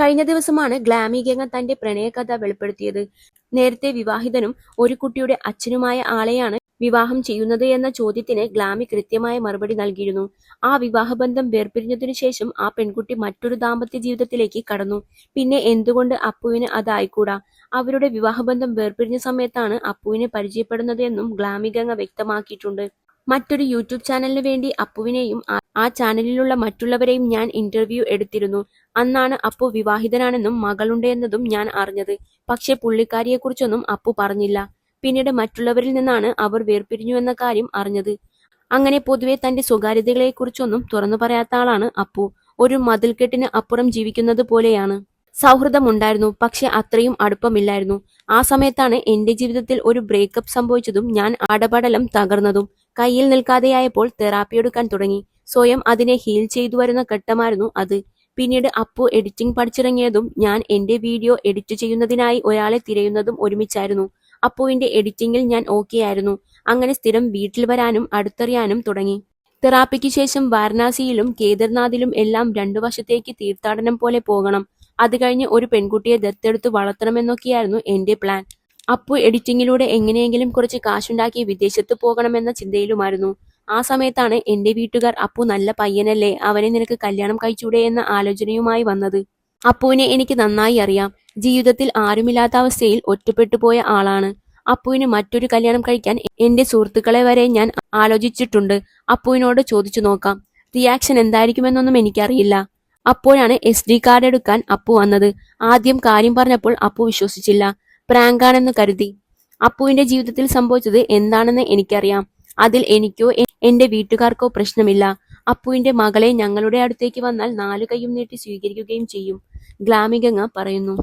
കഴിഞ്ഞ ദിവസമാണ് ഗ്ലാമി ഗംഗ തന്റെ പ്രണയകഥ വെളിപ്പെടുത്തിയത്. നേരത്തെ വിവാഹിതനും ഒരു കുട്ടിയുടെ അച്ഛനുമായ ആളെയാണ് വിവാഹം ചെയ്യുന്നത് എന്ന ചോദ്യത്തിന് ഗ്ലാമി കൃത്യമായ മറുപടി നൽകിയിരുന്നു. ആ വിവാഹബന്ധം വേർപിരിഞ്ഞതിനു ശേഷം ആ പെൺകുട്ടി മറ്റൊരു ദാമ്പത്യ ജീവിതത്തിലേക്ക് കടന്നു. പിന്നെ എന്തുകൊണ്ട് അപ്പുവിന് അതായിക്കൂടാ? അവരുടെ വിവാഹബന്ധം വേർപിരിഞ്ഞ സമയത്താണ് അപ്പുവിനെ പരിചയപ്പെടുന്നത് എന്നും ഗ്ലാമി ഗംഗ വ്യക്തമാക്കിയിട്ടുണ്ട്. മറ്റൊരു യൂട്യൂബ് ചാനലിന് വേണ്ടി അപ്പുവിനെയും ആ- ചാനലിലുള്ള മറ്റുള്ളവരെയും ഞാൻ ഇന്റർവ്യൂ എടുത്തിരുന്നു. അന്നാണ് അപ്പു വിവാഹിതനാണെന്നും മകളുണ്ട് എന്നതും ഞാൻ അറിഞ്ഞത്. പക്ഷെ പുള്ളിക്കാരിയെക്കുറിച്ചൊന്നും അപ്പു പറഞ്ഞില്ല. പിന്നീട് മറ്റുള്ളവരിൽ നിന്നാണ് അവർ വേർപിരിഞ്ഞു എന്ന കാര്യം അറിഞ്ഞത്. അങ്ങനെ പൊതുവെ തന്റെ സ്വകാര്യതകളെക്കുറിച്ചൊന്നും തുറന്നു പറയാത്ത ആളാണ് അപ്പു. ഒരു മതിൽക്കെട്ടിന് അപ്പുറം ജീവിക്കുന്നത് പോലെയാണ്. സൗഹൃദമുണ്ടായിരുന്നു. പക്ഷെ അത്രയും അടുപ്പമില്ലായിരുന്നു. ആ സമയത്താണ് എന്റെ ജീവിതത്തിൽ ഒരു ബ്രേക്കപ്പ് സംഭവിച്ചതും ഞാൻ അടപടലം തകർന്നതും. കയ്യിൽ നിൽക്കാതെയായപ്പോൾ തെറാപ്പി എടുക്കാൻ തുടങ്ങി. സ്വയം അതിനെ ഹീൽ ചെയ്തു വരുന്ന ഘട്ടമായിരുന്നു അത്. പിന്നീട് അപ്പു എഡിറ്റിംഗ് പഠിച്ചിറങ്ങിയതും ഞാൻ എന്റെ വീഡിയോ എഡിറ്റ് ചെയ്യുന്നതിനായി ഒരാളെ തിരയുന്നതും ഒരുമിച്ചായിരുന്നു. അപ്പുവിന്റെ എഡിറ്റിംഗിൽ ഞാൻ ഓക്കെ ആയിരുന്നു. അങ്ങനെ സ്ഥിരം വീട്ടിൽ വരാനും അടുത്തറിയാനും തുടങ്ങി. തെറാപ്പിക്ക് ശേഷം വാരണാസിയിലും കേദർനാഥിലും എല്ലാം രണ്ടു വർഷത്തേക്ക് തീർത്ഥാടനം പോലെ പോകണം. അത് കഴിഞ്ഞ് ഒരു പെൺകുട്ടിയെ ദത്തെടുത്ത് വളർത്തണമെന്നൊക്കെയായിരുന്നു എന്റെ പ്ലാൻ അപ്പു എഡിറ്റിങ്ങിലൂടെ എങ്ങനെയെങ്കിലും കുറച്ച് കാശുണ്ടാക്കി വിദേശത്ത് പോകണമെന്ന ചിന്തയിലുമായിരുന്നു. ആ സമയത്താണ് എന്റെ വീട്ടുകാർ അപ്പു നല്ല പയ്യനല്ലേ അവനെ നിനക്ക് കല്യാണം കഴിച്ചൂടെ എന്ന ആലോചനയുമായി വന്നത്. അപ്പുവിനെ എനിക്ക് നന്നായി അറിയാം. ജീവിതത്തിൽ ആരുമില്ലാത്ത അവസ്ഥയിൽ ഒറ്റപ്പെട്ടു പോയ ആളാണ്. അപ്പുവിന് മറ്റൊരു കല്യാണം കഴിക്കാൻ എന്റെ സുഹൃത്തുക്കളെ വരെ ഞാൻ ആലോചിച്ചിട്ടുണ്ട്. അപ്പുവിനോട് ചോദിച്ചു നോക്കാം. റിയാക്ഷൻ എന്തായിരിക്കുമെന്നൊന്നും എനിക്കറിയില്ല. അപ്പോഴാണ് എസ് ഡി കാർഡ് എടുക്കാൻ അപ്പു വന്നത്. ആദ്യം കാര്യം പറഞ്ഞപ്പോൾ അപ്പു വിശ്വസിച്ചില്ല. പ്രാങ്കാണെന്ന് കരുതി. അപ്പുവിന്റെ ജീവിതത്തിൽ സംഭവിച്ചത് എന്താണെന്ന് എനിക്കറിയാം. അതിൽ എനിക്കോ എന്റെ വീട്ടുകാർക്കോ പ്രശ്നമില്ല. അപ്പുവിന്റെ മകളെ ഞങ്ങളുടെ അടുത്തേക്ക് വന്നാൽ നാലു കൈയും നീട്ടി സ്വീകരിക്കുകയും ചെയ്യും. ഗ്ലാമികങ്ങ പറയുന്നു.